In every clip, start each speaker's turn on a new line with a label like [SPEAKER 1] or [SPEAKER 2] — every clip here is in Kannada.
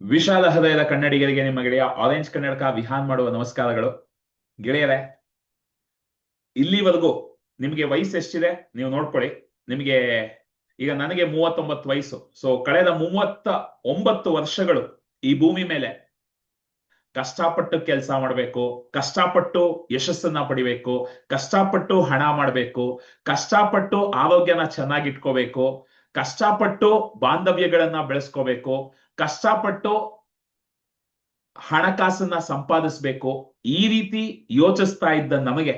[SPEAKER 1] ವಿಶಾಲ ಹೃದಯದ ಕನ್ನಡಿಗರಿಗೆ ನಿಮ್ಮ ಗೆಳೆಯ ಆರೆಂಜ್ ಕನ್ನಡಕ ವಿಹಾನ್ ಮಾಡುವ ನಮಸ್ಕಾರಗಳು. ಗೆಳೆಯರೇ, ಇಲ್ಲಿವರೆಗೂ ನಿಮಗೆ ವಯಸ್ಸು ಎಷ್ಟಿದೆ ನೀವು ನೋಡ್ಕೊಳ್ಳಿ. ನಿಮಗೆ ಈಗ ನನಗೆ ಮೂವತ್ತೊಂಬತ್ತು ವಯಸ್ಸು. ಸೊ ಕಳೆದ ಮೂವತ್ತ ಒಂಬತ್ತು ವರ್ಷಗಳು ಈ ಭೂಮಿ ಮೇಲೆ ಕಷ್ಟಪಟ್ಟು ಕೆಲಸ ಮಾಡಬೇಕು, ಕಷ್ಟಪಟ್ಟು ಯಶಸ್ಸನ್ನ ಪಡಿಬೇಕು, ಕಷ್ಟಪಟ್ಟು ಹಣ ಮಾಡಬೇಕು, ಕಷ್ಟಪಟ್ಟು ಆರೋಗ್ಯನ ಚೆನ್ನಾಗಿಟ್ಕೋಬೇಕು, ಕಷ್ಟಪಟ್ಟು ಬಾಂಧವ್ಯಗಳನ್ನ ಬೆಳೆಸ್ಕೋಬೇಕು ಕಷ್ಟಪಟ್ಟು ಹಣಕಾಸನ್ನ ಸಂಪಾದಿಸ್ಬೇಕು ಈ ರೀತಿ ಯೋಚಿಸ್ತಾ ಇದ್ದ ನಮಗೆ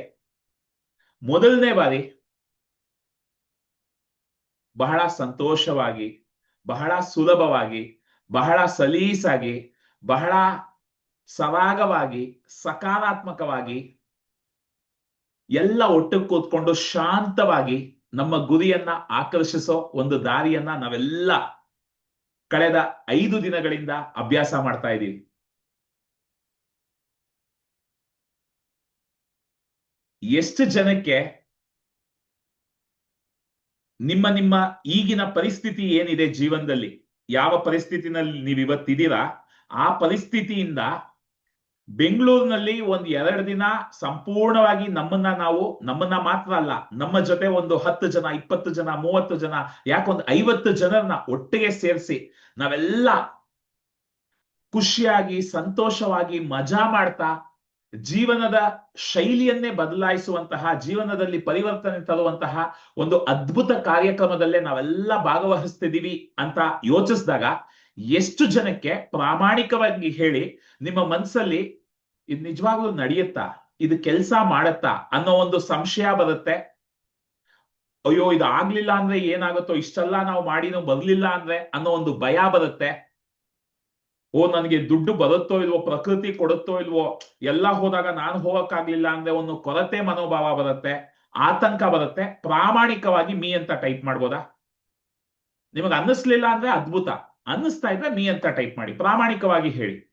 [SPEAKER 1] ಮೊದಲನೇ ಬಾರಿ ಬಹಳ ಸಂತೋಷವಾಗಿ, ಬಹಳ ಸುಲಭವಾಗಿ, ಬಹಳ ಸಲೀಸಾಗಿ, ಬಹಳ ಸರಾಗವಾಗಿ, ಸಕಾರಾತ್ಮಕವಾಗಿ ಎಲ್ಲ ಒಟ್ಟು ಕೂತ್ಕೊಂಡು ಶಾಂತವಾಗಿ ನಮ್ಮ ಗುರಿಯನ್ನ ಆಕರ್ಷಿಸೋ ಒಂದು ದಾರಿಯನ್ನ ನಾವೆಲ್ಲ ಕಳೆದ ಐದು ದಿನಗಳಿಂದ ಅಭ್ಯಾಸ ಮಾಡ್ತಾ ಇದ್ದೀವಿ. ಎಷ್ಟು ಜನಕ್ಕೆ ನಿಮ್ಮ ನಿಮ್ಮ ಈಗಿನ ಪರಿಸ್ಥಿತಿ ಏನಿದೆ ಜೀವನದಲ್ಲಿ? ಯಾವ ಪರಿಸ್ಥಿತಿನಲ್ಲಿ ನೀವು ಇವತ್ತಿದ್ದೀರಾ ಆ ಪರಿಸ್ಥಿತಿಯಿಂದ ಬೆಂಗಳೂರಿನಲ್ಲಿ ಒಂದ್ ಎರಡು ದಿನ ಸಂಪೂರ್ಣವಾಗಿ ನಮ್ಮನ್ನ ನಾವು, ನಮ್ಮನ್ನ ಮಾತ್ರ ಅಲ್ಲ, ನಮ್ಮ ಜೊತೆ ಒಂದು ಹತ್ತು ಜನ, ಇಪ್ಪತ್ತು ಜನ, ಮೂವತ್ತು ಜನ ಯಾಕೊಂದು ಐವತ್ತು ಜನರನ್ನ ಒಟ್ಟಿಗೆ ಸೇರಿಸಿ ನಾವೆಲ್ಲ ಖುಷಿಯಾಗಿ, ಸಂತೋಷವಾಗಿ ಮಜಾ ಮಾಡ್ತಾ ಜೀವನದ ಶೈಲಿಯನ್ನೇ ಬದಲಾಯಿಸುವಂತಹ, ಜೀವನದಲ್ಲಿ ಪರಿವರ್ತನೆ ತರುವಂತಹ ಒಂದು ಅದ್ಭುತ ಕಾರ್ಯಕ್ರಮದಲ್ಲೇ ನಾವೆಲ್ಲ ಭಾಗವಹಿಸ್ತಿದ್ದೀವಿ ಅಂತ ಯೋಚಿಸಿದಾಗ ಎಷ್ಟು ಜನಕ್ಕೆ ಪ್ರಾಮಾಣಿಕವಾಗಿ ಹೇಳಿ ನಿಮ್ಮ ಮನಸ್ಸಲ್ಲಿ ಇದು ನಿಜವಾಗ್ಲೂ ನಡೆಯುತ್ತಾ? ಇದು ಕೆಲಸ ಮಾಡತ್ತಾ? ಅನ್ನೋ ಒಂದು ಸಂಶಯ ಬರುತ್ತೆ. ಅಯ್ಯೋ, ಇದು ಆಗ್ಲಿಲ್ಲ ಅಂದ್ರೆ ಏನಾಗುತ್ತೋ? ಇಷ್ಟೆಲ್ಲ ನಾವು ಮಾಡಿನೂ ಬರ್ಲಿಲ್ಲ ಅಂದ್ರೆ ಅನ್ನೋ ಒಂದು ಭಯ ಬರುತ್ತೆ. ಓ, ನನಗೆ ದುಡ್ಡು ಬರುತ್ತೋ ಇಲ್ವೋ? ಪ್ರಕೃತಿ ಕೊಡುತ್ತೋ ಇಲ್ವೋ? ಎಲ್ಲ ಹೋದಾಗ ನಾನು ಹೋಗಕ್ಕಾಗ್ಲಿಲ್ಲ ಅಂದ್ರೆ ಒಂದು ಕೊರತೆ ಮನೋಭಾವ ಬರುತ್ತೆ. ಆತಂಕ ಬರುತ್ತೆ. ಪ್ರಾಮಾಣಿಕವಾಗಿ ಮೀ ಅಂತ ಟೈಪ್ ಮಾಡ್ಬೋದಾ? ನಿಮಗೆ ಅನ್ನಿಸ್ಲಿಲ್ಲ ಅಂದ್ರೆ ಅದ್ಭುತ. ಅನ್ನಿಸ್ತಾ ಇದ್ರೆ ಮೀ ಅಂತ ಟೈಪ್ ಮಾಡಿ. ಪ್ರಾಮಾಣಿಕವಾಗಿ ಹೇಳಿ.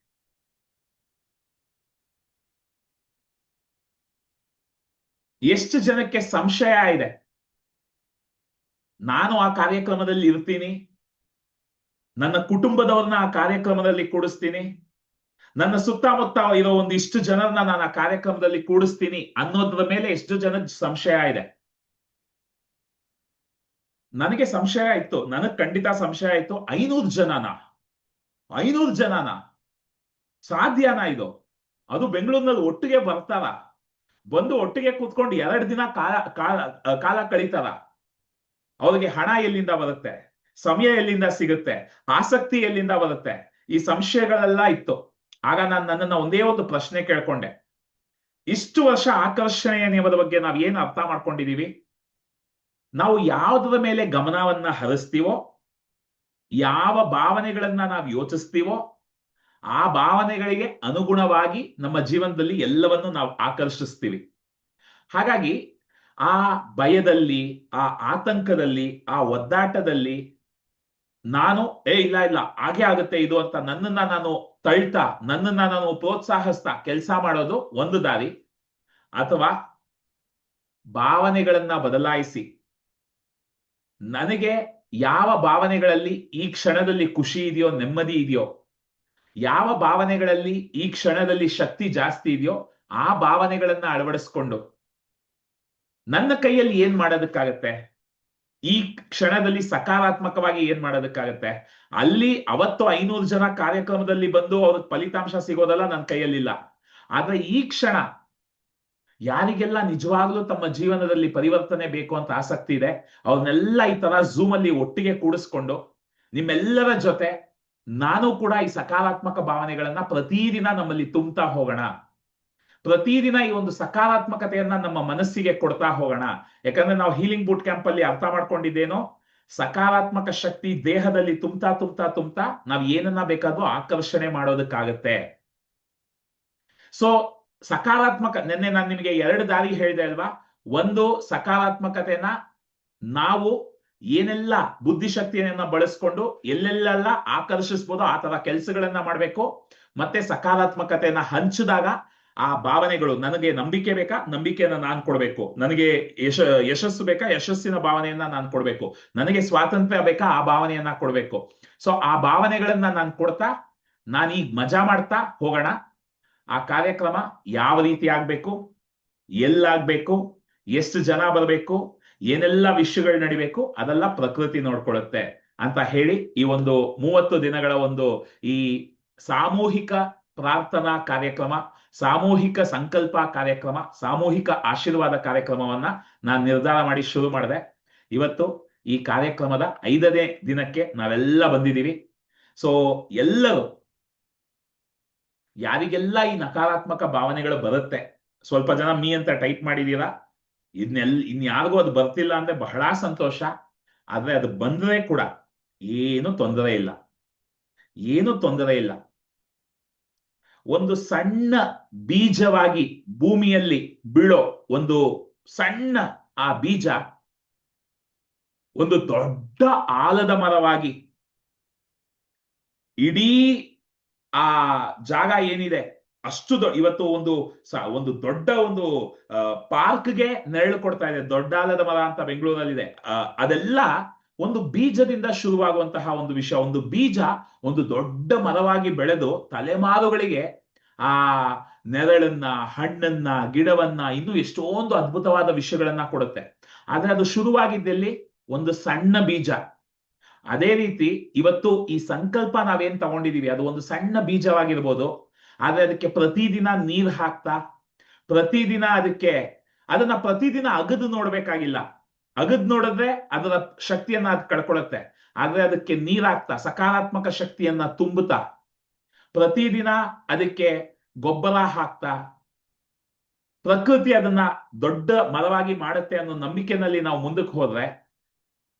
[SPEAKER 1] ಎಷ್ಟು ಜನಕ್ಕೆ ಸಂಶಯ ಇದೆ? ನಾನು ಆ ಕಾರ್ಯಕ್ರಮದಲ್ಲಿ ಇರ್ತೀನಿ. ನನ್ನ ಕುಟುಂಬದವ್ರನ್ನ ಆ ಕಾರ್ಯಕ್ರಮದಲ್ಲಿ ಕೂಡಿಸ್ತೀನಿ. ನನ್ನ ಸುತ್ತಮುತ್ತ ಇರೋ ಒಂದಿಷ್ಟು ಜನರನ್ನ ನಾನು ಆ ಕಾರ್ಯಕ್ರಮದಲ್ಲಿ ಕೂಡಿಸ್ತೀನಿ ಅನ್ನೋದ್ರ ಮೇಲೆ ಎಷ್ಟು ಜನ ಸಂಶಯ ಇದೆ? ನನಗೆ ಸಂಶಯ ಇತ್ತು. ನನಗ್ ಖಂಡಿತ ಸಂಶಯ ಇತ್ತು. ಐನೂರು ಜನನ. ಐನೂರು ಜನನ. ಸಾಧ್ಯನಾ ಇದು? ಅದು ಬೆಂಗಳೂರಿನಲ್ಲಿ ಒಟ್ಟಿಗೆ ಬರ್ತಾರ? ಬಂದು ಒಟ್ಟಿಗೆ ಕೂತ್ಕೊಂಡು ಎರಡು ದಿನ ಕಾಲ ಕಾಲ ಕಾಲ ಕಳೀತಾರ ಅವ್ರಿಗೆ ಹಣ ಎಲ್ಲಿಂದ ಬರುತ್ತೆ? ಸಮಯ ಎಲ್ಲಿಂದ ಸಿಗುತ್ತೆ? ಆಸಕ್ತಿ ಎಲ್ಲಿಂದ ಬರುತ್ತೆ? ಈ ಸಂಶಯಗಳೆಲ್ಲ ಇತ್ತು. ಆಗ ನಾನು ನನ್ನನ್ನ ಒಂದೇ ಒಂದು ಪ್ರಶ್ನೆ ಕೇಳ್ಕೊಂಡೆ. ಇಷ್ಟು ವರ್ಷ ಆಕರ್ಷಣೆಯ ನಿಯಮದ ಬಗ್ಗೆ ನಾವ್ ಏನ್ ಅರ್ಥ ಮಾಡ್ಕೊಂಡಿದೀವಿ? ನಾವು ಯಾವುದರ ಮೇಲೆ ಗಮನವನ್ನ ಹರಿಸ್ತೀವೋ, ಯಾವ ಭಾವನೆಗಳನ್ನ ನಾವು ಯೋಚಿಸ್ತೀವೋ ಆ ಭಾವನೆಗಳಿಗೆ ಅನುಗುಣವಾಗಿ ನಮ್ಮ ಜೀವನದಲ್ಲಿ ಎಲ್ಲವನ್ನು ನಾವು ಆಕರ್ಷಿಸ್ತೀವಿ. ಹಾಗಾಗಿ ಆ ಭಯದಲ್ಲಿ, ಆ ಆತಂಕದಲ್ಲಿ, ಆ ಒದ್ದಾಟದಲ್ಲಿ ನಾನು, ಏ, ಇಲ್ಲ ಇಲ್ಲ, ಹಾಗೆ ಆಗುತ್ತೆ ಇದು ಅಂತ ನನ್ನನ್ನ ನಾನು ತಳ್ತಾ, ನನ್ನನ್ನ ನಾನು ಪ್ರೋತ್ಸಾಹಿಸ್ತಾ ಕೆಲಸ ಮಾಡೋದು ಒಂದು ದಾರಿ. ಅಥವಾ ಭಾವನೆಗಳನ್ನ ಬದಲಾಯಿಸಿ. ನನಗೆ ಯಾವ ಭಾವನೆಗಳಲ್ಲಿ ಈ ಕ್ಷಣದಲ್ಲಿ ಖುಷಿ ಇದೆಯೋ, ನೆಮ್ಮದಿ ಇದೆಯೋ ಯಾವ ಭಾವನೆಗಳಲ್ಲಿ ಈ ಕ್ಷಣದಲ್ಲಿ ಶಕ್ತಿ ಜಾಸ್ತಿ ಇದೆಯೋ ಆ ಭಾವನೆಗಳನ್ನ ಅಳವಡಿಸ್ಕೊಂಡು ನನ್ನ ಕೈಯಲ್ಲಿ ಏನ್ ಮಾಡೋದಕ್ಕಾಗತ್ತೆ? ಈ ಕ್ಷಣದಲ್ಲಿ ಸಕಾರಾತ್ಮಕವಾಗಿ ಏನ್ ಮಾಡೋದಕ್ಕಾಗತ್ತೆ? ಅಲ್ಲಿ ಅವತ್ತು ಐನೂರು ಜನ ಕಾರ್ಯಕ್ರಮದಲ್ಲಿ ಬಂದು ಅವ್ರಿಗೆ ಫಲಿತಾಂಶ ಸಿಗೋದಲ್ಲ ನನ್ನ ಕೈಯಲ್ಲಿಲ್ಲ. ಆದ್ರೆ ಈ ಕ್ಷಣ ಯಾರಿಗೆಲ್ಲ ನಿಜವಾಗ್ಲೂ ತಮ್ಮ ಜೀವನದಲ್ಲಿ ಪರಿವರ್ತನೆ ಬೇಕು ಅಂತ ಆಸಕ್ತಿ ಇದೆ, ಅವ್ರನ್ನೆಲ್ಲ ಈ ತರ ಝೂಮ್ ಅಲ್ಲಿ ಒಟ್ಟಿಗೆ ಕೂಡಿಸ್ಕೊಂಡು ನಿಮ್ಮೆಲ್ಲರ ಜೊತೆ ನಾನು ಕೂಡ ಈ ಸಕಾರಾತ್ಮಕ ಭಾವನೆಗಳನ್ನ ಪ್ರತಿದಿನ ನಮ್ಮಲ್ಲಿ ತುಂಬ್ತಾ ಹೋಗೋಣ. ಪ್ರತಿದಿನ ಈ ಒಂದು ಸಕಾರಾತ್ಮಕತೆಯನ್ನ ನಮ್ಮ ಮನಸ್ಸಿಗೆ ಕೊಡ್ತಾ ಹೋಗೋಣ. ಯಾಕಂದ್ರೆ ನಾವು ಹೀಲಿಂಗ್ ಬೂಟ್ ಕ್ಯಾಂಪ್ ಅಲ್ಲಿ ಅರ್ಥ ಮಾಡ್ಕೊಂಡಿದ್ದೇನೋ? ಸಕಾರಾತ್ಮಕ ಶಕ್ತಿ ದೇಹದಲ್ಲಿ ತುಂಬ್ತಾ ತುಂಬ್ತಾ ತುಂಬ್ತಾ ನಾವ್ ಏನನ್ನ ಬೇಕಾದ್ರೂ ಆಕರ್ಷಣೆ ಮಾಡೋದಕ್ಕಾಗತ್ತೆ. ಸೊ ಸಕಾರಾತ್ಮಕ, ನಿನ್ನೆ ನಾನು ನಿಮಗೆ ಎರಡು ದಾರಿ ಹೇಳಿದೆ ಅಲ್ವಾ? ಒಂದು, ಸಕಾರಾತ್ಮಕತೆನ ನಾವು ಏನೆಲ್ಲ ಬುದ್ಧಿಶಕ್ತಿಯನ್ನ ಬಳಸ್ಕೊಂಡು ಎಲ್ಲೆಲ್ಲೆಲ್ಲ ಆಕರ್ಷಿಸ್ಬೋದು, ಆ ತರ ಕೆಲಸಗಳನ್ನ ಮಾಡ್ಬೇಕು. ಮತ್ತೆ ಸಕಾರಾತ್ಮಕತೆಯನ್ನ ಹಂಚಿದಾಗ ಆ ಭಾವನೆಗಳು, ನನಗೆ ನಂಬಿಕೆ ಬೇಕಾ? ನಂಬಿಕೆಯನ್ನ ನಾನ್ ಕೊಡ್ಬೇಕು. ನನಗೆ ಯಶ, ಯಶಸ್ಸು ಬೇಕಾ? ಯಶಸ್ಸಿನ ಭಾವನೆಯನ್ನ ನಾನ್ ಕೊಡ್ಬೇಕು. ನನಗೆ ಸ್ವಾತಂತ್ರ್ಯ ಬೇಕಾ? ಆ ಭಾವನೆಯನ್ನ ಕೊಡ್ಬೇಕು. ಸೊ ಆ ಭಾವನೆಗಳನ್ನ ನಾನು ಕೊಡ್ತಾ, ನಾನೀಗ ಮಜಾ ಮಾಡ್ತಾ ಹೋಗೋಣ. ಆ ಕಾರ್ಯಕ್ರಮ ಯಾವ ರೀತಿ ಆಗ್ಬೇಕು? ಎಲ್ಲಾಗ್ಬೇಕು? ಎಷ್ಟು ಜನ ಬರಬೇಕು? ಏನೆಲ್ಲ ವಿಷಯಗಳು ನಡಿಬೇಕು ಅದೆಲ್ಲ ಪ್ರಕೃತಿ ನೋಡ್ಕೊಳ್ಳುತ್ತೆ ಅಂತ ಹೇಳಿ ಈ ಒಂದು ಮೂವತ್ತು ದಿನಗಳ ಒಂದು ಈ ಸಾಮೂಹಿಕ ಪ್ರಾರ್ಥನಾ ಕಾರ್ಯಕ್ರಮ, ಸಾಮೂಹಿಕ ಸಂಕಲ್ಪ ಕಾರ್ಯಕ್ರಮ, ಸಾಮೂಹಿಕ ಆಶೀರ್ವಾದ ಕಾರ್ಯಕ್ರಮವನ್ನ ನಾನು ನಿರ್ಧಾರ ಮಾಡಿ ಶುರು ಮಾಡಿದೆ. ಇವತ್ತು ಈ ಕಾರ್ಯಕ್ರಮದ ಐದನೇ ದಿನಕ್ಕೆ ನಾವೆಲ್ಲ ಬಂದಿದ್ದೀವಿ. ಸೊ ಎಲ್ಲರೂ ಯಾರಿಗೆಲ್ಲ ಈ ನಕಾರಾತ್ಮಕ ಭಾವನೆಗಳು ಬರುತ್ತೆ, ಸ್ವಲ್ಪ ಜನ ಮೀ ಅಂತ ಟೈಪ್ ಮಾಡಿದೀರಾ ಇದನ್ನೆಲ್ ಇನ್ಯಾರಿಗೂ ಅದು ಬರ್ತಿಲ್ಲ ಅಂದ್ರೆ ಬಹಳ ಸಂತೋಷ. ಆದ್ರೆ ಅದು ಬಂದ್ರೆ ಕೂಡ ಏನು ತೊಂದರೆ ಇಲ್ಲ. ಏನು ತೊಂದರೆ ಇಲ್ಲ. ಒಂದು ಸಣ್ಣ ಬೀಜವಾಗಿ ಭೂಮಿಯಲ್ಲಿ ಬೀಳೋ ಒಂದು ಸಣ್ಣ ಆ ಬೀಜ ಒಂದು ದೊಡ್ಡ ಆಲದ ಮರವಾಗಿ ಇಡೀ ಆ ಜಾಗ ಏನಿದೆ? ಅಷ್ಟು ಇವತ್ತು ಒಂದು ಒಂದು ದೊಡ್ಡ ಒಂದು ಪಾರ್ಕ್ಗೆ ನೆರಳು ಕೊಡ್ತಾ ಇದೆ. ದೊಡ್ಡ ಆಲದ ಮರ ಅಂತ ಬೆಂಗಳೂರಲ್ಲಿದೆ. ಅದೆಲ್ಲ ಒಂದು ಬೀಜದಿಂದ ಶುರುವಾಗುವಂತಹ ಒಂದು ವಿಷಯ. ಒಂದು ಬೀಜ ಒಂದು ದೊಡ್ಡ ಮರವಾಗಿ ಬೆಳೆದು ತಲೆಮಾರುಗಳಿಗೆ, ಆ, ನೆರಳನ್ನ, ಹಣ್ಣನ್ನ, ಗಿಡವನ್ನ, ಇನ್ನು ಎಷ್ಟೊಂದು ಅದ್ಭುತವಾದ ವಿಷಯಗಳನ್ನ ಕೊಡುತ್ತೆ. ಆದ್ರೆ ಅದು ಶುರುವಾಗಿದ್ದಲ್ಲಿ? ಒಂದು ಸಣ್ಣ ಬೀಜ. ಅದೇ ರೀತಿ ಇವತ್ತು ಈ ಸಂಕಲ್ಪ ನಾವೇನ್ ತಗೊಂಡಿದೀವಿ? ಅದು ಒಂದು ಸಣ್ಣ ಬೀಜವಾಗಿರ್ಬೋದು. ಆದ್ರೆ ಅದಕ್ಕೆ ಪ್ರತಿದಿನ ನೀರ್ ಹಾಕ್ತಾ, ಪ್ರತಿದಿನ ಅದಕ್ಕೆ ಅದನ್ನ ಪ್ರತಿದಿನ ಅಗದು ನೋಡ್ಬೇಕಾಗಿಲ್ಲ. ಅಗದ್ ನೋಡಿದ್ರೆ ಅದರ ಶಕ್ತಿಯನ್ನ ಅದು ಕಳ್ಕೊಳತ್ತೆ. ಆದ್ರೆ ಅದಕ್ಕೆ ನೀರ್ ಹಾಕ್ತಾ, ಸಕಾರಾತ್ಮಕ ಶಕ್ತಿಯನ್ನ ತುಂಬುತ್ತಾ, ಪ್ರತಿದಿನ ಅದಕ್ಕೆ ಗೊಬ್ಬರ ಹಾಕ್ತಾ, ಪ್ರಕೃತಿ ಅದನ್ನ ದೊಡ್ಡ ಮರವಾಗಿ ಮಾಡುತ್ತೆ ಅನ್ನೋ ನಂಬಿಕೆನಲ್ಲಿ ನಾವು ಮುಂದಕ್ಕೆ ಹೋದ್ರೆ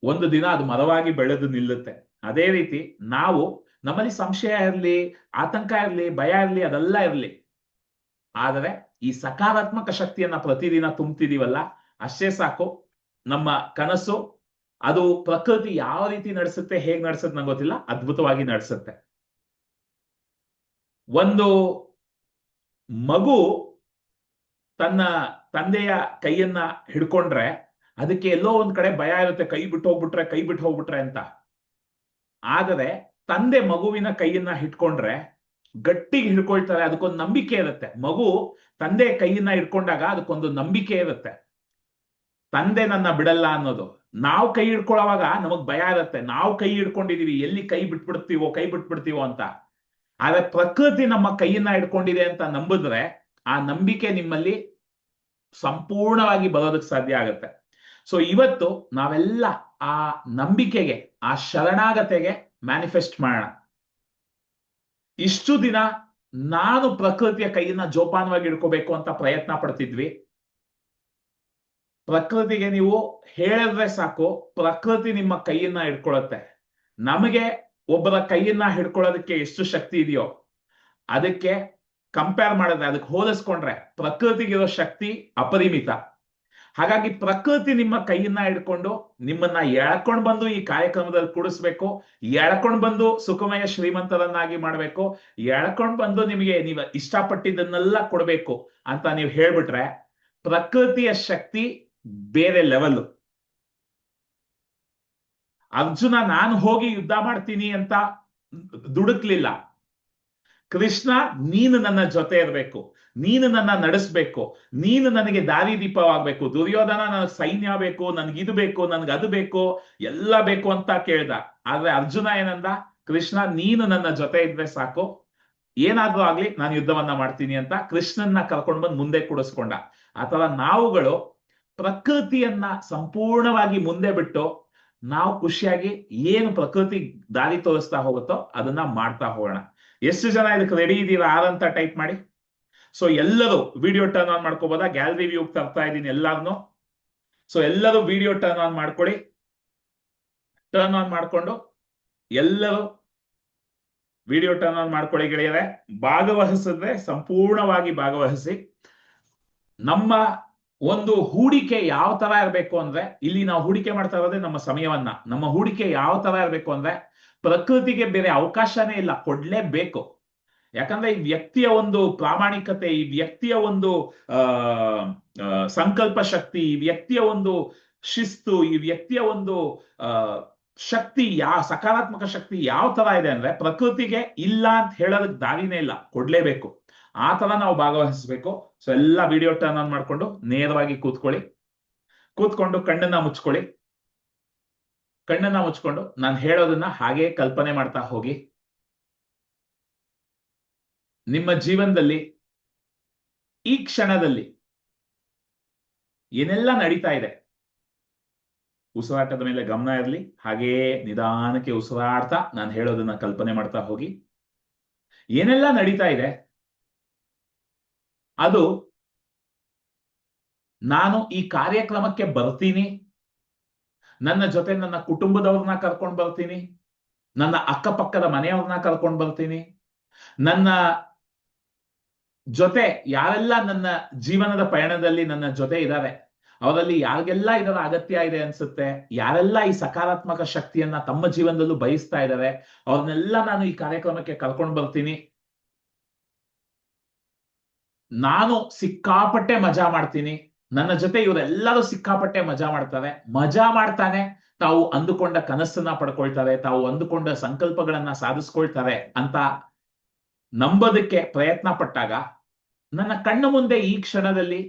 [SPEAKER 1] ಒಂದು ದಿನ ಅದು ಮರವಾಗಿ ಬೆಳೆದು ನಿಲ್ಲುತ್ತೆ. ಅದೇ ರೀತಿ ನಾವು ನಮ್ಮಲ್ಲಿ ಸಂಶಯ ಇರಲಿ, ಆತಂಕ ಇರಲಿ, ಭಯ ಇರಲಿ, ಅದೆಲ್ಲ ಇರಲಿ. ಆದರೆ ಈ ಸಕಾರಾತ್ಮಕ ಶಕ್ತಿಯನ್ನ ಪ್ರತಿದಿನ ತುಂಬ್ತಿದೀವಲ್ಲ, ಅಷ್ಟೇ ಸಾಕು. ನಮ್ಮ ಕನಸು, ಅದು ಪ್ರಕೃತಿ ಯಾವ ರೀತಿ ನಡೆಸುತ್ತೆ, ಹೇಗ್ ನಡೆಸುತ್ತೆ ನಂಗೆ ಗೊತ್ತಿಲ್ಲ, ಅದ್ಭುತವಾಗಿ ನಡೆಸುತ್ತೆ. ಒಂದು ಮಗು ತನ್ನ ತಂದೆಯ ಕೈಯನ್ನ ಹಿಡ್ಕೊಂಡ್ರೆ, ಅದಕ್ಕೆ ಎಲ್ಲೋ ಒಂದ್ ಕಡೆ ಭಯ ಇರುತ್ತೆ, ಕೈ ಬಿಟ್ಟು ಹೋಗ್ಬಿಟ್ರೆ, ಕೈ ಬಿಟ್ಟು ಹೋಗ್ಬಿಟ್ರೆ ಅಂತ. ಆದರೆ ತಂದೆ ಮಗುವಿನ ಕೈಯನ್ನ ಹಿಡ್ಕೊಂಡ್ರೆ ಗಟ್ಟಿಗೆ ಹಿಡ್ಕೊಳ್ತಾರೆ ಅದಕ್ಕೊಂದು ನಂಬಿಕೆ ಇರುತ್ತೆ. ಮಗು ತಂದೆ ಕೈಯನ್ನ ಹಿಡ್ಕೊಂಡಾಗ ಅದಕ್ಕೊಂದು ನಂಬಿಕೆ ಇರುತ್ತೆ. ತಂದೆ ನನ್ನ ಬಿಡಲ್ಲ ಅನ್ನೋದು. ನಾವು ಕೈ ಹಿಡ್ಕೊಳ್ಳೋವಾಗ ನಮಗ್ ಭಯ ಇರುತ್ತೆ. ನಾವು ಕೈ ಹಿಡ್ಕೊಂಡಿದೀವಿ, ಎಲ್ಲಿ ಕೈ ಬಿಟ್ಬಿಡ್ತೀವೋ ಕೈ ಬಿಟ್ಬಿಡ್ತೀವೋ ಅಂತ. ಆದ್ರೆ ಪ್ರಕೃತಿ ನಮ್ಮ ಕೈಯನ್ನ ಹಿಡ್ಕೊಂಡಿದೆ ಅಂತ ನಂಬಿದ್ರೆ ಆ ನಂಬಿಕೆ ನಿಮ್ಮಲ್ಲಿ ಸಂಪೂರ್ಣವಾಗಿ ಬರೋದಕ್ಕೆ ಸಾಧ್ಯ ಆಗುತ್ತೆ. ಸೊ ಇವತ್ತು ನಾವೆಲ್ಲ ಆ ನಂಬಿಕೆಗೆ, ಆ ಶರಣಾಗತೆಗೆ ಮ್ಯಾನಿಫೆಸ್ಟ್ ಮಾಡೋಣ ಇಷ್ಟು ದಿನ ನಾನು ಪ್ರಕೃತಿಯ ಕೈಯನ್ನ ಜೋಪಾನವಾಗಿ ಇಡ್ಕೋಬೇಕು ಅಂತ ಪ್ರಯತ್ನ ಪಡ್ತಿದ್ವಿ. ಪ್ರಕೃತಿಗೆ ನೀವು ಹೇಳಿದ್ರೆ ಸಾಕು, ಪ್ರಕೃತಿ ನಿಮ್ಮ ಕೈಯನ್ನ ಹಿಡ್ಕೊಳತ್ತೆ. ನಮಗೆ ಒಬ್ಬರ ಕೈಯನ್ನ ಹಿಡ್ಕೊಳ್ಳೋದಕ್ಕೆ ಎಷ್ಟು ಶಕ್ತಿ ಇದೆಯೋ, ಅದಕ್ಕೆ ಕಂಪೇರ್ ಮಾಡಿದ್ರೆ, ಅದಕ್ಕೆ ಹೋಲಿಸ್ಕೊಂಡ್ರೆ ಪ್ರಕೃತಿಗಿರೋ ಶಕ್ತಿ ಅಪರಿಮಿತ. ಹಾಗಾಗಿ ಪ್ರಕೃತಿ ನಿಮ್ಮ ಕೈಯನ್ನ ಹಿಡ್ಕೊಂಡು ನಿಮ್ಮನ್ನ ಎಳ್ಕೊಂಡ್ ಬಂದು ಈ ಕಾರ್ಯಕ್ರಮದಲ್ಲಿ ಕೂಡಿಸ್ಬೇಕು. ಎಳ್ಕೊಂಡ್ ಬಂದು ಸುಖಮಯ ಶ್ರೀಮಂತರನ್ನಾಗಿ ಮಾಡ್ಬೇಕು. ಎಳ್ಕೊಂಡ್ ಬಂದು ನಿಮಗೆ ನೀವು ಇಷ್ಟಪಟ್ಟಿದ್ದನ್ನೆಲ್ಲ ಕೊಡ್ಬೇಕು ಅಂತ ನೀವು ಹೇಳ್ಬಿಟ್ರೆ ಪ್ರಕೃತಿಯ ಶಕ್ತಿ ಬೇರೆ ಲೆವೆಲ್ ಅರ್ಜುನ, ನಾನು ಹೋಗಿ ಯುದ್ಧ ಮಾಡ್ತೀನಿ ಅಂತ ದುಡುಕ್ಲಿಲ್ಲ. ಕೃಷ್ಣ, ನೀನು ನನ್ನ ಜೊತೆ ಇರಬೇಕು. ನೀನು ನನ್ನ ನಡೆಸ್ಬೇಕು. ನೀನು ನನಗೆ ದಾರಿ ದೀಪವಾಗಬೇಕು ದುರ್ಯೋಧನ ನನಗೆ ಸೈನ್ಯ ಬೇಕು, ನನ್ಗೆ ಇದು ಬೇಕು, ನನ್ಗೆ ಅದು ಬೇಕು, ಎಲ್ಲ ಬೇಕು ಅಂತ ಕೇಳ್ದ. ಆದ್ರೆ ಅರ್ಜುನ ಏನಂದ? ಕೃಷ್ಣ, ನೀನು ನನ್ನ ಜೊತೆ ಇದ್ರೆ ಸಾಕು. ಏನಾದ್ರೂ ಆಗ್ಲಿ ನಾನು ಯುದ್ಧವನ್ನ ಮಾಡ್ತೀನಿ ಅಂತ ಕೃಷ್ಣನ್ನ ಕರ್ಕೊಂಡು ಬಂದು ಮುಂದೆ ಕೂಡಿಸ್ಕೊಂಡ. ಅಥವಾ ನಾವುಗಳು ಪ್ರಕೃತಿಯನ್ನ ಸಂಪೂರ್ಣವಾಗಿ ಮುಂದೆ ಬಿಟ್ಟು ನಾವು ಖುಷಿಯಾಗಿ ಏನು ಪ್ರಕೃತಿ ದಾರಿ ತೋರಿಸ್ತಾ ಹೋಗುತ್ತೋ ಅದನ್ನ ಮಾಡ್ತಾ ಹೋಗೋಣ. ಎಷ್ಟು ಜನ ಇದಕ್ಕೆ ರೆಡಿ ಇದೀರಾ ಆರಂತ ಟೈಪ್ ಮಾಡಿ. ಸೊ ಎಲ್ಲರೂ ವಿಡಿಯೋ ಟರ್ನ್ ಆನ್ ಮಾಡ್ಕೋಬೋದಾ? ಗ್ಯಾಲರಿ ವ್ಯೂ ತರ್ತಾ ಇದ್ದೀನಿ ಎಲ್ಲಾರನು. ಸೊ ಎಲ್ಲರೂ ವಿಡಿಯೋ ಟರ್ನ್ ಆನ್ ಮಾಡ್ಕೊಳ್ಳಿ ಟರ್ನ್ ಆನ್ ಮಾಡ್ಕೊಂಡು ಎಲ್ಲರೂ ವಿಡಿಯೋ ಟರ್ನ್ ಆನ್ ಮಾಡ್ಕೊಳ್ಳಿ ಗೆಳೆಯರೆ. ಭಾಗವಹಿಸಿದ್ರೆ ಸಂಪೂರ್ಣವಾಗಿ ಭಾಗವಹಿಸಿ. ನಮ್ಮ ಒಂದು ಹೂಡಿಕೆ ಯಾವ ತರ ಇರಬೇಕು ಅಂದ್ರೆ, ಇಲ್ಲಿ ನಾವು ಹೂಡಿಕೆ ಮಾಡ್ತಾ ಇರೋದೇ ನಮ್ಮ ಸಮಯವನ್ನ. ನಮ್ಮ ಹೂಡಿಕೆ ಯಾವ ತರ ಇರಬೇಕು ಅಂದ್ರೆ ಪ್ರಕೃತಿಗೆ ಬೇರೆ ಅವಕಾಶನೇ ಇಲ್ಲ, ಕೊಡ್ಲೇಬೇಕು. ಯಾಕಂದ್ರೆ ಈ ವ್ಯಕ್ತಿಯ ಒಂದು ಪ್ರಾಮಾಣಿಕತೆ, ಈ ವ್ಯಕ್ತಿಯ ಒಂದು ಸಂಕಲ್ಪ ಶಕ್ತಿ, ಈ ವ್ಯಕ್ತಿಯ ಒಂದು ಶಿಸ್ತು, ಈ ವ್ಯಕ್ತಿಯ ಒಂದು ಶಕ್ತಿ, ಯಾ, ಸಕಾರಾತ್ಮಕ ಶಕ್ತಿ ಯಾವ ತರ ಇದೆ ಅಂದ್ರೆ ಪ್ರಕೃತಿಗೆ ಇಲ್ಲ ಅಂತ ಹೇಳೋದಕ್ಕೆ ದಾರಿನೇ ಇಲ್ಲ, ಕೊಡ್ಲೇಬೇಕು. ಆ ತರ ನಾವು ಭಾಗವಹಿಸ್ಬೇಕು. ಸೊ ಎಲ್ಲ ವಿಡಿಯೋ ಟರ್ನ್ ಆನ್ ಮಾಡ್ಕೊಂಡು ನೇರವಾಗಿ ಕೂತ್ಕೊಳ್ಳಿ. ಕೂತ್ಕೊಂಡು ಕಣ್ಣನ್ನ ಮುಚ್ಕೊಳ್ಳಿ. ಕಣ್ಣನ್ನ ಮುಚ್ಕೊಂಡು ನಾನು ಹೇಳೋದನ್ನ ಹಾಗೆ ಕಲ್ಪನೆ ಮಾಡ್ತಾ ಹೋಗಿ. ನಿಮ್ಮ ಜೀವನದಲ್ಲಿ ಈ ಕ್ಷಣದಲ್ಲಿ ಏನೆಲ್ಲ ನಡೀತಾ ಇದೆ? ಉಸಿರಾಟದ ಮೇಲೆ ಗಮನ ಇರಲಿ ಹಾಗೆಯೇ ನಿಧಾನಕ್ಕೆ ಉಸಿರಾಡ್ತಾ ನಾನು ಹೇಳೋದನ್ನ ಕಲ್ಪನೆ ಮಾಡ್ತಾ ಹೋಗಿ. ಏನೆಲ್ಲ ನಡೀತಾ ಇದೆ? ಅದು ನಾನು ಈ ಕಾರ್ಯಕ್ರಮಕ್ಕೆ ಬರ್ತೀನಿ ನನ್ನ ಜೊತೆ ನನ್ನ ಕುಟುಂಬದವ್ರನ್ನ ಕರ್ಕೊಂಡು ಬರ್ತೀನಿ. ನನ್ನ ಅಕ್ಕಪಕ್ಕದ ಮನೆಯವ್ರನ್ನ ಕರ್ಕೊಂಡು ಬರ್ತೀನಿ. ನನ್ನ ಜೊತೆ ಯಾರೆಲ್ಲ ನನ್ನ ಜೀವನದ ಪಯಣದಲ್ಲಿ ನನ್ನ ಜೊತೆ ಇದ್ದಾರೆ ಅವರಲ್ಲಿ ಯಾರಿಗೆಲ್ಲ ಇದರ ಅಗತ್ಯ ಇದೆ ಅನ್ಸುತ್ತೆ, ಯಾರೆಲ್ಲ ಈ ಸಕಾರಾತ್ಮಕ ಶಕ್ತಿಯನ್ನ ತಮ್ಮ ಜೀವನದಲ್ಲೂ ಬಯಸ್ತಾ ಇದ್ದಾರೆ ಅವ್ರನ್ನೆಲ್ಲ ನಾನು ಈ ಕಾರ್ಯಕ್ರಮಕ್ಕೆ ಕರ್ಕೊಂಡು ಬರ್ತೀನಿ. ನಾನು ಸಿಕ್ಕಾಪಟ್ಟೆ ಮಜಾ ಮಾಡ್ತೀನಿ. ನನ್ನ ಜೊತೆ ಇವರೆಲ್ಲರೂ ಸಿಕ್ಕಾಪಟ್ಟೆ ಮಜಾ ಮಾಡ್ತಾರೆ. ಮಜಾ ಮಾಡ್ತಾನೆ, ತಾವು ಅಂದುಕೊಂಡ ಕನಸನ್ನ ಪಡ್ಕೊಳ್ತಾರೆ, ತಾವು ಅಂದುಕೊಂಡ ಸಂಕಲ್ಪಗಳನ್ನ ಸಾಧಿಸ್ಕೊಳ್ತಾರೆ ಅಂತ ನಂಬೋದಕ್ಕೆ ಪ್ರಯತ್ನ ಪಟ್ಟಾಗ ನನ್ನ ಕಣ್ಣ ಮುಂದೆ ಈ ಕ್ಷಣದಲ್ಲಿ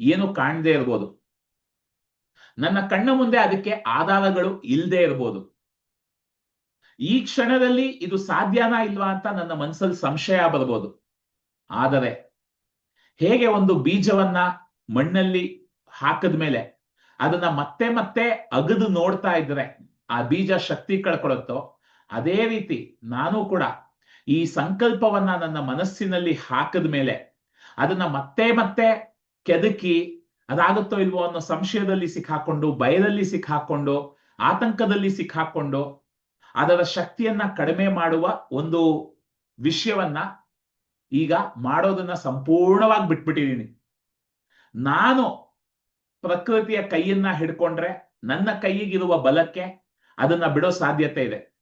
[SPEAKER 1] ಏನು ಕಾಣದೇ ಇರ್ಬೋದು. ನನ್ನ ಕಣ್ಣ ಮುಂದೆ ಅದಕ್ಕೆ ಆಧಾರಗಳು ಇಲ್ಲದೆ ಇರ್ಬೋದು. ಈ ಕ್ಷಣದಲ್ಲಿ ಇದು ಸಾಧ್ಯನಾ ಇಲ್ವಾ ಅಂತ ನನ್ನ ಮನಸ್ಸಲ್ಲಿ ಸಂಶಯ ಬರ್ಬೋದು. ಆದರೆ ಹೇಗೆ ಒಂದು ಬೀಜವನ್ನ ಮಣ್ಣಲ್ಲಿ ಹಾಕದ ಮೇಲೆ ಅದನ್ನ ಮತ್ತೆ ಮತ್ತೆ ಅಗದು ನೋಡ್ತಾ ಇದ್ರೆ ಆ ಬೀಜ ಶಕ್ತಿ ಕಳ್ಕೊಳತ್ತೋ ಅದೇ ರೀತಿ ನಾನು ಕೂಡ ಈ ಸಂಕಲ್ಪವನ್ನ ನನ್ನ ಮನಸ್ಸಿನಲ್ಲಿ ಹಾಕದ ಮೇಲೆ ಅದನ್ನ ಮತ್ತೆ ಮತ್ತೆ ಕೆದಕಿ ಅದಾಗುತ್ತೋ ಇಲ್ವೋ ಅನ್ನೋ ಸಂಶಯದಲ್ಲಿ ಸಿಕ್ಕಾಕೊಂಡು, ಭಯದಲ್ಲಿ ಸಿಕ್ಕಾಕೊಂಡು, ಆತಂಕದಲ್ಲಿ ಸಿಕ್ಕಾಕೊಂಡು ಅದರ ಶಕ್ತಿಯನ್ನ ಕಡಿಮೆ ಮಾಡುವ ಒಂದು ವಿಷಯವನ್ನ ಈಗ ಮಾಡೋದನ್ನ ಸಂಪೂರ್ಣವಾಗಿ ಬಿಟ್ಬಿಟ್ಟಿದ್ದೀನಿ ನಾನು ಪ್ರಕೃತಿಯ ಕೈಯನ್ನ ಹಿಡ್ಕೊಂಡ್ರೆ ನನ್ನ ಕೈಗಿರುವ ಬಲಕ್ಕೆ ಅದನ್ನ ಬಿಡೋ ಸಾಧ್ಯತೆ ಇದೆ.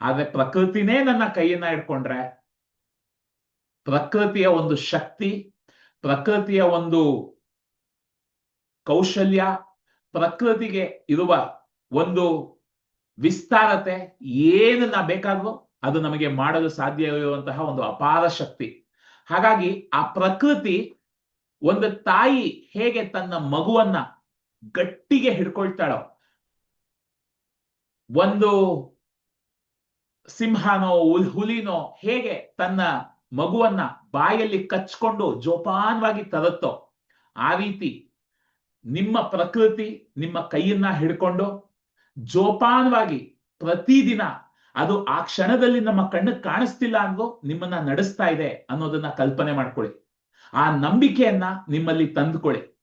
[SPEAKER 1] ಆದ್ರೆ ಪ್ರಕೃತಿನೇ ನನ್ನ ಕೈಯನ್ನ ಹಿಡ್ಕೊಂಡ್ರೆ ಪ್ರಕೃತಿಯ ಒಂದು ಶಕ್ತಿ, ಪ್ರಕೃತಿಯ ಒಂದು ಕೌಶಲ್ಯ, ಪ್ರಕೃತಿಗೆ ಇರುವ ಒಂದು ವಿಸ್ತಾರತೆ ಏನನ್ನ ಬೇಕಾದ್ರೂ ಅದು ನಮಗೆ ಮಾಡಲು ಸಾಧ್ಯ ಇರುವಂತಹ ಒಂದು ಅಪಾರ ಶಕ್ತಿ. ಹಾಗಾಗಿ ಆ ಪ್ರಕೃತಿ ಒಂದು ತಾಯಿ ಹೇಗೆ ತನ್ನ ಮಗುವನ್ನ ಗಟ್ಟಿಗೆ ಹಿಡ್ಕೊಳ್ತಾಳೋ, ಒಂದು ಸಿಂಹನೋ, ಹುಲ್- ಹುಲಿನೋ ಹೇಗೆ ತನ್ನ ಮಗುವನ್ನ ಬಾಯಲ್ಲಿ ಕಚ್ಕೊಂಡು ಜೋಪಾನವಾಗಿ ತರುತ್ತೋ, ಆ ರೀತಿ ನಿಮ್ಮ ಪ್ರಕೃತಿ ನಿಮ್ಮ ಕೈಯನ್ನ ಹಿಡ್ಕೊಂಡು ಜೋಪಾನವಾಗಿ ಪ್ರತಿದಿನ ಅದು ಆ ಕ್ಷಣದಲ್ಲಿ ನಮ್ಮ ಕಣ್ಣಿಗೆ ಕಾಣಿಸ್ತಿಲ್ಲ ಅಂದ್ರೂ ನಿಮ್ಮನ್ನ ನಡೆಸ್ತಾ ಇದೆ ಅನ್ನೋದನ್ನ ಕಲ್ಪನೆ ಮಾಡ್ಕೊಳ್ಳಿ. ಆ ನಂಬಿಕೆಯನ್ನ ನಿಮ್ಮಲ್ಲಿ ತಂದುಕೊಳ್ಳಿ.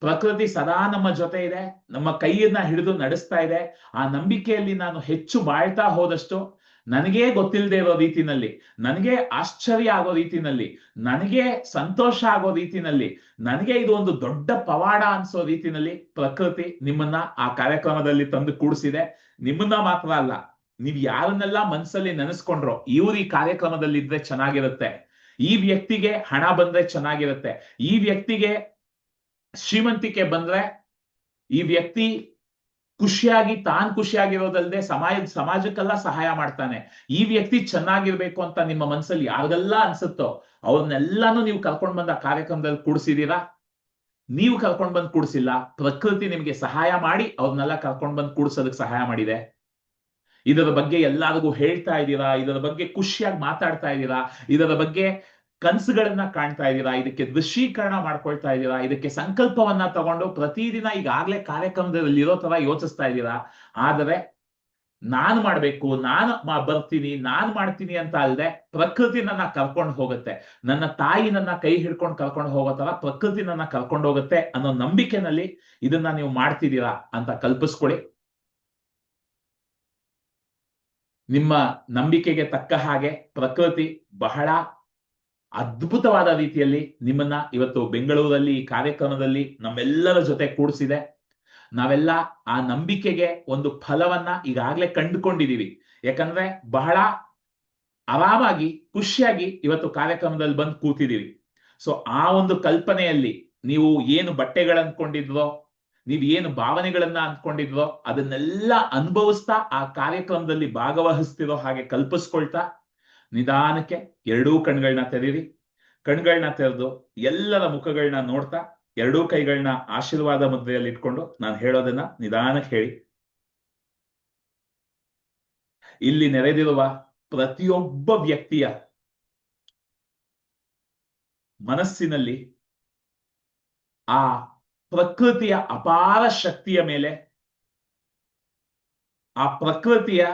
[SPEAKER 1] ಪ್ರಕೃತಿ ಸದಾ ನಮ್ಮ ಜೊತೆ ಇದೆ. ನಮ್ಮ ಕೈಯನ್ನ ಹಿಡಿದು ನಡೆಸ್ತಾ ಇದೆ. ಆ ನಂಬಿಕೆಯಲ್ಲಿ ನಾನು ಹೆಚ್ಚು ಬಾಳ್ತಾ ಹೋದಷ್ಟು ನನಗೇ ಗೊತ್ತಿಲ್ಲದೆ ಇರೋ ರೀತಿನಲ್ಲಿ, ನನಗೆ ಆಶ್ಚರ್ಯ ಆಗೋ ರೀತಿನಲ್ಲಿ, ನನಗೆ ಸಂತೋಷ ಆಗೋ ರೀತಿನಲ್ಲಿ, ನನಗೆ ಇದು ಒಂದು ದೊಡ್ಡ ಪವಾಡ ಅನ್ಸೋ ರೀತಿನಲ್ಲಿ ಪ್ರಕೃತಿ ನಿಮ್ಮನ್ನ ಆ ಕಾರ್ಯಕ್ರಮದಲ್ಲಿ ತಂದು ಕೂಡಿಸಿದೆ. ನಿಮ್ಮನ್ನ ಮಾತ್ರ ಅಲ್ಲ, ನೀವ್ ಯಾರನ್ನೆಲ್ಲ ಮನ್ಸಲ್ಲಿ ನೆನೆಸ್ಕೊಂಡ್ರೋ, ಇವ್ರು ಈ ಕಾರ್ಯಕ್ರಮದಲ್ಲಿ ಇದ್ರೆ ಚೆನ್ನಾಗಿರುತ್ತೆ. ಈ ವ್ಯಕ್ತಿಗೆ ಹಣ ಬಂದ್ರೆ ಚೆನ್ನಾಗಿರುತ್ತೆ. ಈ ವ್ಯಕ್ತಿಗೆ ಶ್ರೀಮಂತಿಕೆ ಬಂದ್ರೆ ಈ ವ್ಯಕ್ತಿ ಖುಷಿಯಾಗಿ, ತಾನ್ ಖುಷಿಯಾಗಿರೋದಲ್ಲದೆ ಸಮಾಜ, ಸಮಾಜಕ್ಕೆಲ್ಲ ಸಹಾಯ ಮಾಡ್ತಾನೆ. ಈ ವ್ಯಕ್ತಿ ಚೆನ್ನಾಗಿರ್ಬೇಕು ಅಂತ ನಿಮ್ಮ ಮನ್ಸಲ್ಲಿ ಯಾರಿಗೆಲ್ಲ ಅನ್ಸುತ್ತೋ ಅವ್ರನ್ನೆಲ್ಲಾನು ನೀವು ಕರ್ಕೊಂಡ್ ಬಂದ ಕಾರ್ಯಕ್ರಮದಲ್ಲಿ ಕೂಡಿಸಿದೀರಾ? ನೀವು ಕರ್ಕೊಂಡ್ ಬಂದ್ ಕೂಡಿಸಿಲ್ಲ. ಪ್ರಕೃತಿ ನಿಮ್ಗೆ ಸಹಾಯ ಮಾಡಿ ಅವ್ರನ್ನೆಲ್ಲ ಕರ್ಕೊಂಡ್ ಬಂದ್ ಕೂಡ್ಸೋದಕ್ಕೆ ಸಹಾಯ ಮಾಡಿದೆ. ಇದರ ಬಗ್ಗೆ ಎಲ್ಲರಿಗೂ ಹೇಳ್ತಾ ಇದ್ದೀರಾ? ಇದರ ಬಗ್ಗೆ ಖುಷಿಯಾಗಿ ಮಾತಾಡ್ತಾ ಇದ್ದೀರಾ? ಇದರ ಬಗ್ಗೆ ಕನಸುಗಳನ್ನ ಕಾಣ್ತಾ ಇದ್ದೀರಾ? ಇದಕ್ಕೆ ದೃಶ್ಯೀಕರಣ ಮಾಡ್ಕೊಳ್ತಾ ಇದ್ದೀರಾ? ಇದಕ್ಕೆ ಸಂಕಲ್ಪವನ್ನ ತಗೊಂಡು ಪ್ರತಿದಿನ ಈಗಾಗ್ಲೇ ಕಾರ್ಯಕ್ರಮದಲ್ಲಿ ಇರೋ ತರ ಯೋಚಿಸ್ತಾ ಇದ್ದೀರಾ? ಆದರೆ ನಾನು ಮಾಡ್ಬೇಕು, ನಾನು ಬರ್ತೀನಿ, ನಾನ್ ಮಾಡ್ತೀನಿ ಅಂತ ಅಲ್ಲದೆ ಪ್ರಕೃತಿ ನನ್ನ ಕರ್ಕೊಂಡು ಹೋಗುತ್ತೆ. ನನ್ನ ತಾಯಿ ನನ್ನ ಕೈ ಹಿಡ್ಕೊಂಡು ಕರ್ಕೊಂಡು ಹೋಗೋ ತರ ಪ್ರಕೃತಿ ನನ್ನ ಕರ್ಕೊಂಡು ಹೋಗುತ್ತೆ ಅನ್ನೋ ನಂಬಿಕೆನಲ್ಲಿ ಇದನ್ನ ನೀವು ಮಾಡ್ತಿದ್ದೀರಾ ಅಂತ ಕಲ್ಪಿಸ್ಕೊಳ್ಳಿ. ನಿಮ್ಮ ನಂಬಿಕೆಗೆ ತಕ್ಕ ಹಾಗೆ ಪ್ರಕೃತಿ ಬಹಳ ಅದ್ಭುತವಾದ ರೀತಿಯಲ್ಲಿ ನಿಮ್ಮನ್ನ ಇವತ್ತು ಬೆಂಗಳೂರಲ್ಲಿ ಈ ಕಾರ್ಯಕ್ರಮದಲ್ಲಿ ನಮ್ಮೆಲ್ಲರ ಜೊತೆ ಕೂಡಿಸಿದೆ. ನಾವೆಲ್ಲ ಆ ನಂಬಿಕೆಗೆ ಒಂದು ಫಲವನ್ನ ಈಗಾಗ್ಲೇ ಕಂಡುಕೊಂಡಿದೀವಿ. ಯಾಕಂದ್ರೆ ಬಹಳ ಆರಾಮಾಗಿ ಖುಷಿಯಾಗಿ ಇವತ್ತು ಕಾರ್ಯಕ್ರಮದಲ್ಲಿ ಬಂದು ಕೂತಿದೀವಿ. ಸೊ ಆ ಒಂದು ಕಲ್ಪನೆಯಲ್ಲಿ ನೀವು ಏನು ಬಟ್ಟೆಗಳು ಅನ್ಕೊಂಡಿದ್ರೋ ನೀವ್ ಏನು ಭಾವನೆಗಳನ್ನ ಅಂದ್ಕೊಂಡಿದ್ರೋ ಅದನ್ನೆಲ್ಲ ಅನುಭವಿಸ್ತಾ ಆ ಕಾರ್ಯಕ್ರಮದಲ್ಲಿ ಭಾಗವಹಿಸ್ತಿರೋ ಹಾಗೆ ಕಲ್ಪಿಸ್ಕೊಳ್ತಾ ನಿಧಾನಕ್ಕೆ ಎರಡೂ ಕಣ್ಗಳನ್ನ ತೆರೀರಿ. ಕಣ್ಗಳನ್ನ ತೆರೆದು ಎಲ್ಲರ ಮುಖಗಳನ್ನ ನೋಡ್ತಾ ಎರಡೂ ಕೈಗಳನ್ನ ಆಶೀರ್ವಾದ ಮುದ್ರೆಯಲ್ಲಿ ಇಟ್ಕೊಂಡು ನಾನು ಹೇಳೋದನ್ನ ನಿಧಾನಕ್ಕೆ ಹೇಳಿ. ಇಲ್ಲಿ ನೆರೆದಿರುವ ಪ್ರತಿಯೊಬ್ಬ ವ್ಯಕ್ತಿಯ ಮನಸ್ಸಿನಲ್ಲಿ ಆ ಪ್ರಕೃತಿಯ ಅಪಾರ ಶಕ್ತಿಯ ಮೇಲೆ, ಆ ಪ್ರಕೃತಿಯ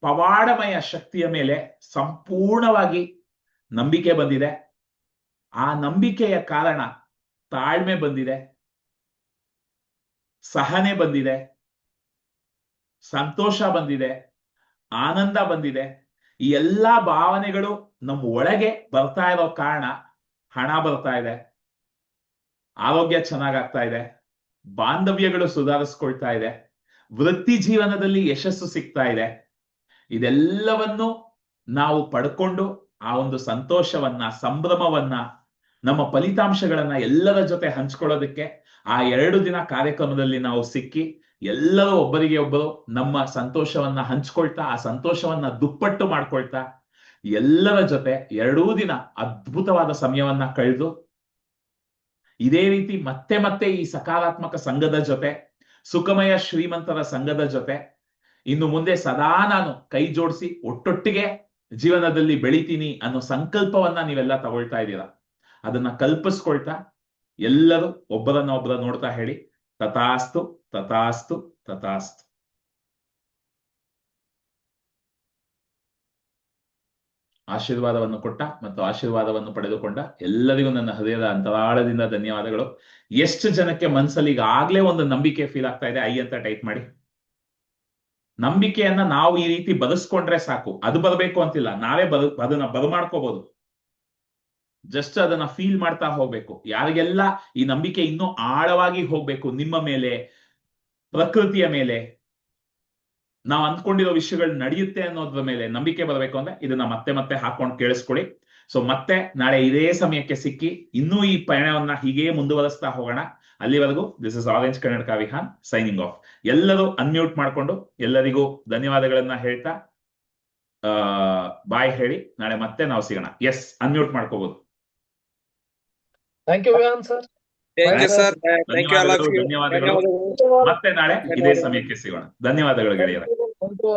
[SPEAKER 1] ಪವಾಡಮಯ ಶಕ್ತಿಯ ಮೇಲೆ ಸಂಪೂರ್ಣವಾಗಿ ನಂಬಿಕೆ ಬಂದಿದೆ. ಆ ನಂಬಿಕೆಯ ಕಾರಣ ತಾಳ್ಮೆ ಬಂದಿದೆ. ಸಹನೆ ಬಂದಿದೆ. ಸಂತೋಷ ಬಂದಿದೆ. ಆನಂದ ಬಂದಿದೆ. ಈ ಎಲ್ಲಾ ಭಾವನೆಗಳು ನಮ್ಮ ಒಳಗೆ ಬರ್ತಾ ಇರೋ ಕಾರಣ ಹಣ ಬರ್ತಾ ಇದೆ. ಆರೋಗ್ಯ ಚೆನ್ನಾಗಾಗ್ತಾ ಇದೆ, ಬಾಂಧವ್ಯಗಳು ಸುಧಾರಿಸ್ಕೊಳ್ತಾ ಇದೆ, ವೃತ್ತಿ ಜೀವನದಲ್ಲಿ ಯಶಸ್ಸು ಸಿಗ್ತಾ ಇದೆ. ಇದೆಲ್ಲವನ್ನು ನಾವು ಪಡ್ಕೊಂಡು ಆ ಒಂದು ಸಂತೋಷವನ್ನ, ಸಂಭ್ರಮವನ್ನ, ನಮ್ಮ ಫಲಿತಾಂಶಗಳನ್ನ ಎಲ್ಲರ ಜೊತೆ ಹಂಚ್ಕೊಳ್ಳೋದಕ್ಕೆ ಆ ಎರಡು ದಿನ ಕಾರ್ಯಕ್ರಮದಲ್ಲಿ ನಾವು ಸಿಕ್ಕಿ ಎಲ್ಲರೂ ಒಬ್ಬರಿಗೆ ಒಬ್ಬರು ನಮ್ಮ ಸಂತೋಷವನ್ನ ಹಂಚ್ಕೊಳ್ತಾ, ಆ ಸಂತೋಷವನ್ನ ದುಪ್ಪಟ್ಟು ಮಾಡ್ಕೊಳ್ತಾ ಎಲ್ಲರ ಜೊತೆ ಎರಡೂ ದಿನ ಅದ್ಭುತವಾದ ಸಮಯವನ್ನ ಕಳೆದು ಇದೇ ರೀತಿ ಮತ್ತೆ ಮತ್ತೆ ಈ ಸಕಾರಾತ್ಮಕ ಸಂಘದ ಜೊತೆ, ಸುಖಮಯ ಶ್ರೀಮಂತರ ಸಂಘದ ಜೊತೆ, ಇನ್ನು ಮುಂದೆ ಸದಾ ನಾನು ಕೈ ಜೋಡಿಸಿ ಒಟ್ಟೊಟ್ಟಿಗೆ ಜೀವನದಲ್ಲಿ ಬೆಳಿತೀನಿ ಅನ್ನೋ ಸಂಕಲ್ಪವನ್ನ ನೀವೆಲ್ಲ ತಗೊಳ್ತಾ ಇದ್ದೀರಾ? ಅದನ್ನ ಕಲ್ಪಿಸ್ಕೊಳ್ತಾ ಎಲ್ಲರೂ ಒಬ್ಬರನ್ನ ಒಬ್ಬರ ನೋಡ್ತಾ ಹೇಳಿ. ತಥಾಸ್ತು ತಥಾಸ್ತು ತಥಾಸ್ತು. ಆಶೀರ್ವಾದವನ್ನು ಕೊಟ್ಟ ಮತ್ತು ಆಶೀರ್ವಾದವನ್ನು ಪಡೆದುಕೊಂಡ ಎಲ್ಲರಿಗೂ ನನ್ನ ಹೃದಯದ ಅಂತರಾಳದಿಂದ ಧನ್ಯವಾದಗಳು. ಎಷ್ಟು ಜನಕ್ಕೆ ಮನ್ಸಲ್ಲಿ ಈಗಾಗ್ಲೇ ಒಂದು ನಂಬಿಕೆ ಫೀಲ್ ಆಗ್ತಾ ಇದೆ, ಐ ಅಂತ ಟೈಪ್ ಮಾಡಿ. ನಂಬಿಕೆಯನ್ನ ನಾವು ಈ ರೀತಿ ಬದಸ್ಕೊಂಡ್ರೆ ಸಾಕು. ಅದು ಬರಬೇಕು ಅಂತಿಲ್ಲ. ನಾವೇ ಬದ, ಅದನ್ನ ಬದಮಾಡ್ಕೋಬಹುದು ಜಸ್ಟ್ ಅದನ್ನ ಫೀಲ್ ಮಾಡ್ತಾ ಹೋಗ್ಬೇಕು. ಯಾರಿಗೆಲ್ಲ ಈ ನಂಬಿಕೆ ಇನ್ನೂ ಆಳವಾಗಿ ಹೋಗ್ಬೇಕು ನಿಮ್ಮ ಮೇಲೆ, ಪ್ರಕೃತಿಯ ಮೇಲೆ ನಾವು ಅಂದ್ಕೊಂಡಿರೋ ವಿಷಯಗಳು ನಡೆಯುತ್ತೆ ಅನ್ನೋದ್ರ ಮೇಲೆ ನಂಬಿಕೆ ಬರಬೇಕು ಅಂದ್ರೆ ಇದನ್ನ ಮತ್ತೆ ಮತ್ತೆ ಹಾಕೊಂಡು ಕೇಳಿಸ್ಕೊಳ್ಳಿ. ಸೊ ಮತ್ತೆ ನಾಳೆ ಇದೇ ಸಮಯಕ್ಕೆ ಸಿಕ್ಕಿ ಇನ್ನೂ ಈ ಪಯಣವನ್ನ ಹೀಗೆ ಮುಂದುವರಿಸ್ತಾ ಹೋಗೋಣ. ಅಲ್ಲಿವರೆಗೂ ದಿಸ್ ಇಸ್ ಆರೆಂಜ್ ಕನ್ನಡಕ ವಿಹಾನ್ ಸೈನಿಂಗ್ ಆಫ್ ಎಲ್ಲರೂ ಅನ್ಮ್ಯೂಟ್ ಮಾಡ್ಕೊಂಡು ಎಲ್ಲರಿಗೂ ಧನ್ಯವಾದಗಳನ್ನ ಹೇಳ್ತಾ ಬಾಯ್ ಹೇಳಿ. ನಾಳೆ ಮತ್ತೆ ನಾವು ಸಿಗೋಣ. ಎಸ್ ಅನ್ಮ್ಯೂಟ್ ಮಾಡ್ಕೋಬಹುದು
[SPEAKER 2] thank you Vihan sir
[SPEAKER 3] Thank you sir thank you.
[SPEAKER 1] ಧನ್ಯವಾದಗಳು. ಮತ್ತೆ ನಾಳೆ ಇದೇ ಸಮಯಕ್ಕೆ ಸಿಗೋಣ. ಧನ್ಯವಾದಗಳು ಗೆಳೆಯರ.
[SPEAKER 2] ಥ್ಯಾಂಕ್